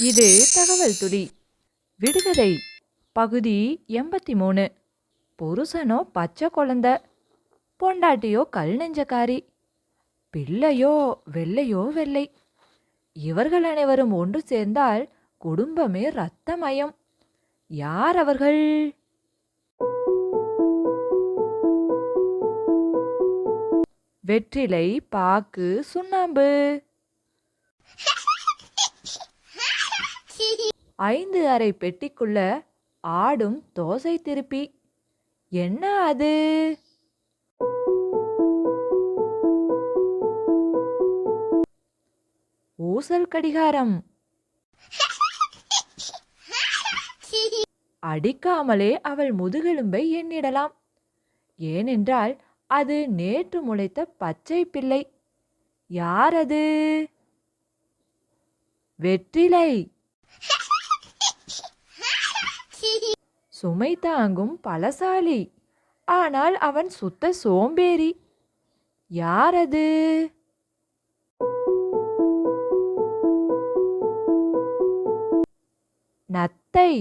இது தகவல் துளி. விடுகதை. பகுதி எண்பத்தி மூணு புருஷனோ பச்சை குழந்த. பொண்டாட்டியோ கல் நெஞ்சக்காரி. பிள்ளையோ வெள்ளையோ வெள்ளை. இவர்கள் அனைவரும் ஒன்று சேர்ந்தால் குடும்பமே ரத்தமயம் யார் அவர்கள்? வெற்றிலை பாக்கு சுண்ணாம்பு. ஐந்து அறை பெட்டிக்குள்ள ஆடும் தோசை திருப்பி. என்ன அது? ஊசல் கடிகாரம். அடிக்காமலே அவள் முதுகெலும்பை எண்ணிடலாம். ஏனென்றால் அது நேற்று முளைத்த பச்சை பிள்ளை. யார் அது? வெற்றிலை. சுமை தாங்கும் பலசாலி. ஆனால் அவன் சுத்த சோம்பேறி. யார் அது நத்தை.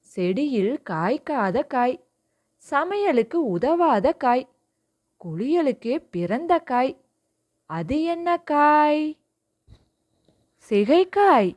செடியில் காய்க்காத காய். சமையலுக்கு உதவாத காய். குளியலுக்கே பிறந்த காய். அது என்ன காய்? சிகைக்காய்